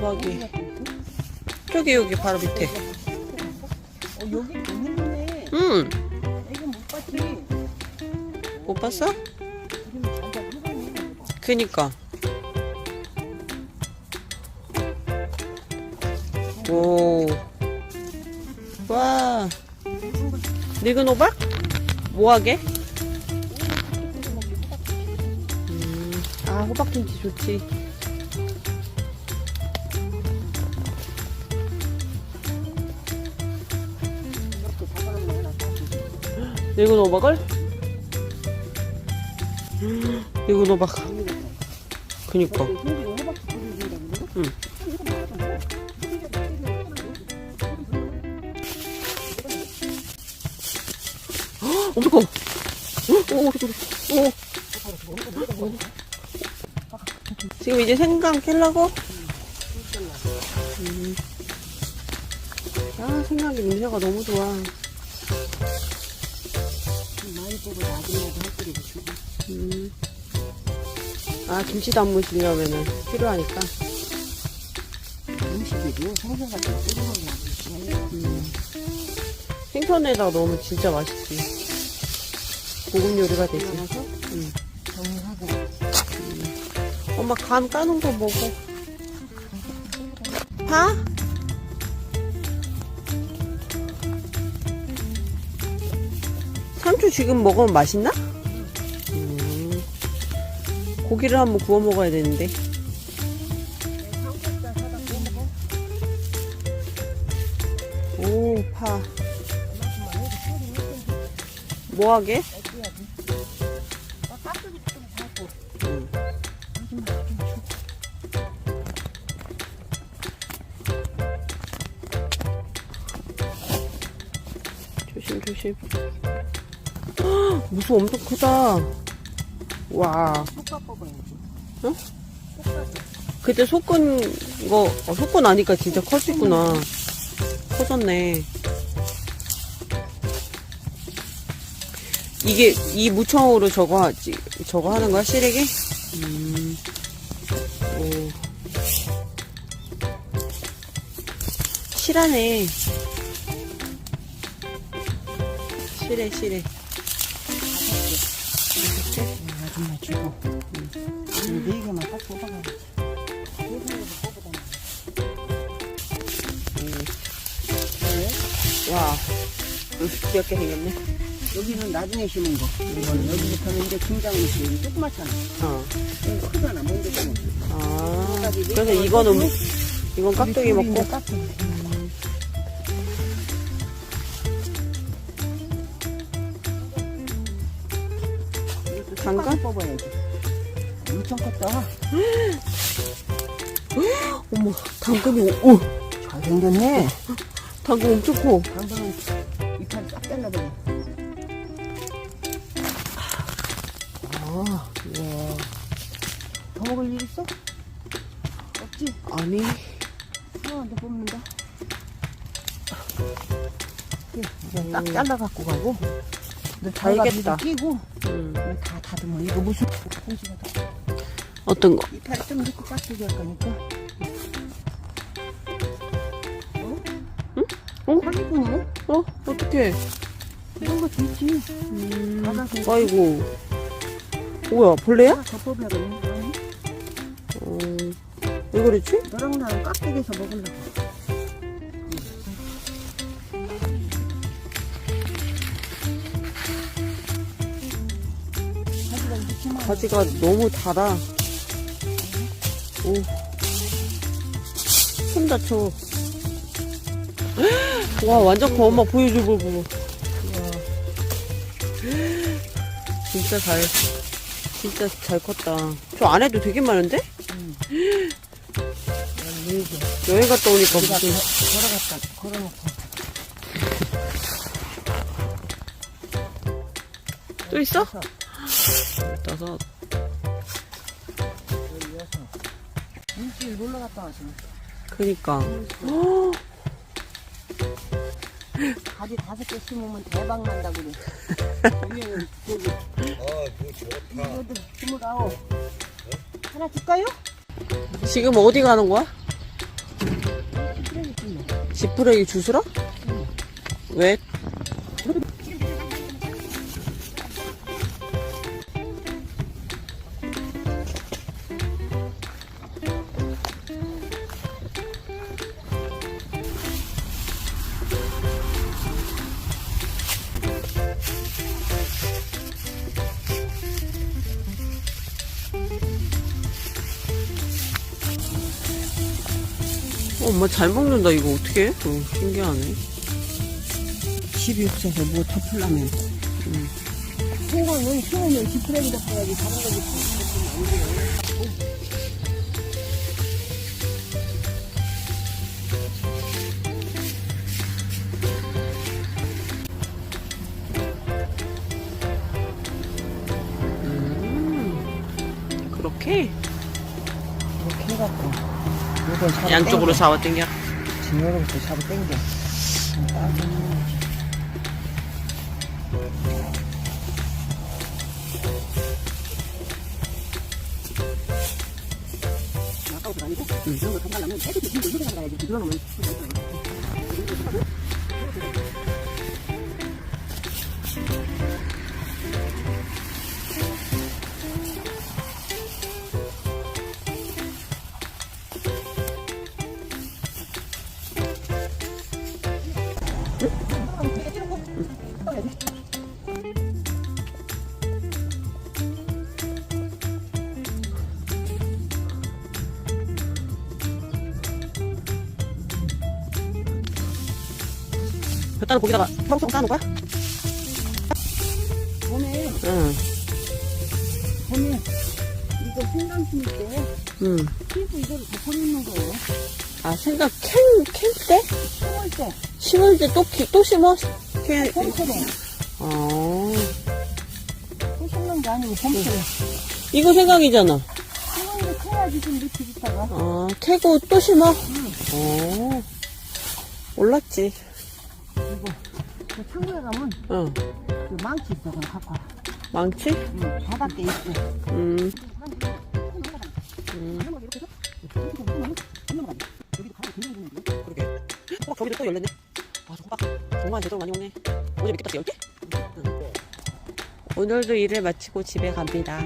호박이. 저기, 여기 바로 밑에. 어, 여기 너무 있네. 응, 이거 못 봤지. 못 봤어? 그니까. 오. 와. 늙은 호박? 뭐하게? 음, 아, 호박김치 좋지. 늙은 호박을? 늙은 호박. 그니까. 응. 어, 오, 오. 지금 이제 생강 캘라고? 음. 아, 생강이 냄새가 너무 좋아. 나중에도. 음. 아, 김치 담으시려면은 필요하니까. 음식이도 생선 같은 거 뿌려 먹으면 음. 생선에다가 넣으면 진짜 맛있지. 고급 요리가 되지. 들어가서 음. 정리하고 엄마 간 까는 거 먹어. 파? 상추 지금 먹으면 맛있나? 음. 고기를 한번 구워 먹어야 되는데. 오, 파. 뭐하게? 음. 조심, 조심. 헉, 무수 엄청 크다. 와. 쏙 뽑아야지. 응? 쏙 뽑아. 그때 속근 거, 어, 속근 아니까 진짜 컸었구나. 커졌네. 이게, 이 무청으로 저거 하지, 저거 하는 거야, 시래기? 음. 오. 실하네. 실해, 실해. 주고. 응. 네 개만 딱 뽑아다 왜? 와. 음, 귀엽게 생겼네. 여기는 나중에 심은 거. 이거는 여기부터는 이제 김장을 심으면 조그맣잖아. 어. 이거 크잖아, 먼저 보면. 아. 그래서 이거는, 이건 깍두기 먹고. 깍두기. 잠깐? 뽑아야지. 엄청 컸다. 어머, 당근이, 오, 잘생겼네. 당근 엄청 커. 당근은 이파리 싹 잘라버려. 아, 와. 더 먹을 일 있어? 없지? 아니, 하나만 더 뽑는다. 이제 딱 잘라갖고 가고. 너 달겠다. 끼고 음. 다 다듬어. 이거 무슨 공시가 다. 어떤 거? 이파리 좀 넣고 깍두기 할 거니까. 어? 어? 사기꾼이네? 어? 어떡해. 이런 것도 있지. 음. 받아서 아이고. 뭐야, 벌레야? 뽑아야겠네. 아니, 어, 왜 그랬지? 너랑 나랑 깍두기에서 먹으려고. 가지가 너무 달아. 오. 손 다쳐. 와, 완전 커. 엄마 보여줘, 보고. 와. 진짜 잘, 진짜 잘 컸다. 저 안에도 되게 많은데? 네 개. 여행 갔다 오니까 무슨. 거- 걸어갔다 걸어놓고 또 있어? 열여섯. 일주일 놀러 갔다 왔으면 그니까. 가지 다섯 개 심으면 대박 난다 그래. 위에는 저기 아, 좋다. 이것도 스물아홉. 하나 줄까요? 지금 어디 가는 거야? 지푸레기 주스러? 왜? 엄마 잘 먹는다 이거 어떻게 해? 어, 신기하네 집이 없어서 뭐 덮으려면. 생거는 키우면 지푸레기 덮어야지 다른 거 덮으면 안 돼요. 그렇게 이렇게 해갖고 요걸 잡아 양쪽으로. 잡아 당겨 진열로부터 잡아 당겨. 아까부터 아니고 이런 거 담가려면 애들이 이거 이렇게 담가야지 이거는 볕다는 거기다가 평평 쌓아놓은 거야? 봄에 응, 봄에 이거 생강 심을 때 응. 피부 이거를 덮어놓는 거예요. 아 생각 캔, 캔 때? 심을 때 심을 때 또, 키- 또 심어? 캔, 봄철에 어. 또 심는 게 아니고 봄철에 이거 생각이잖아. 심은 게 커야지 좀 밑에 있다가 아, 캐고 또 심어? 어. 몰랐지. 그 창고에 가면 응. 그 망치 있어 그럼 갖고 와. 망치? 응, 바닥에 있고 음. 그러게. 호박 저기도 또 열렸네. 아, 저 호박 정말 제대로 많이 오네. 어제 몇개 땄지? 10개? 응. 오늘도 일을 마치고 집에 갑니다.